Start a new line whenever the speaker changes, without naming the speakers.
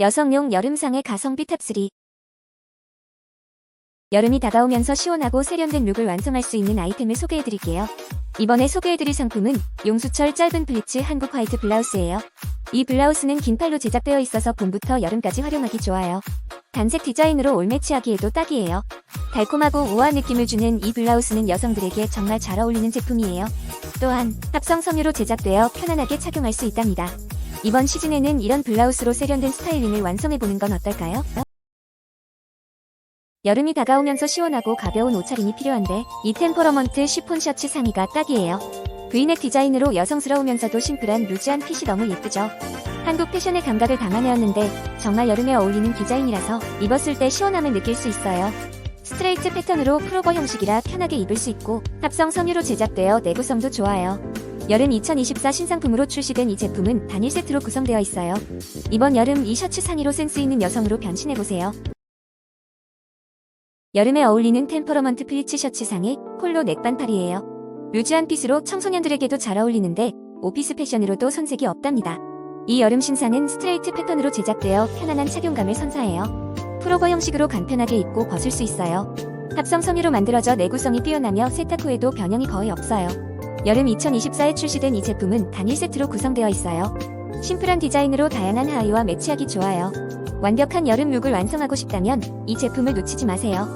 여성용 여름상의 가성비 탑3 여름이 다가오면서 시원하고 세련된 룩을 완성할 수 있는 아이템을 소개해드릴게요. 이번에 소개해드릴 상품은 용수철 짧은 플리츠 한국 화이트 블라우스예요. 이 블라우스는 긴 팔로 제작되어 있어서 봄부터 여름까지 활용하기 좋아요. 단색 디자인으로 올매치하기에도 딱이에요. 달콤하고 우아한 느낌을 주는 이 블라우스는 여성들에게 정말 잘 어울리는 제품이에요. 또한 합성 섬유로 제작되어 편안하게 착용할 수 있답니다. 이번 시즌에는 이런 블라우스로 세련된 스타일링을 완성해보는 건 어떨까요? 여름이 다가오면서 시원하고 가벼운 옷차림이 필요한데 이 템퍼러먼트 쉬폰 셔츠 상의가 딱이에요. 브이넥 디자인으로 여성스러우면서도 심플한 루즈한 핏이 너무 예쁘죠. 한국 패션의 감각을 담아내었는데 정말 여름에 어울리는 디자인이라서 입었을 때 시원함을 느낄 수 있어요. 스트레이트 패턴으로 프로버 형식이라 편하게 입을 수 있고 합성 섬유로 제작되어 내구성도 좋아요. 여름 2024 신상품으로 출시된 이 제품은 단일 세트로 구성되어 있어요. 이번 여름 이 셔츠 상의로 센스 있는 여성으로 변신해보세요. 여름에 어울리는 템퍼러먼트 플리츠 셔츠 상의 폴로 넥반팔이에요. 루즈한 핏으로 청소년들에게도 잘 어울리는데 오피스 패션으로도 손색이 없답니다. 이 여름 신상은 스트레이트 패턴으로 제작되어 편안한 착용감을 선사해요. 프로버 형식으로 간편하게 입고 벗을 수 있어요. 합성 섬유로 만들어져 내구성이 뛰어나며 세탁 후에도 변형이 거의 없어요. 여름 2024에 출시된 이 제품은 단일 세트로 구성되어 있어요. 심플한 디자인으로 다양한 하의와 매치하기 좋아요. 완벽한 여름 룩을 완성하고 싶다면 이 제품을 놓치지 마세요.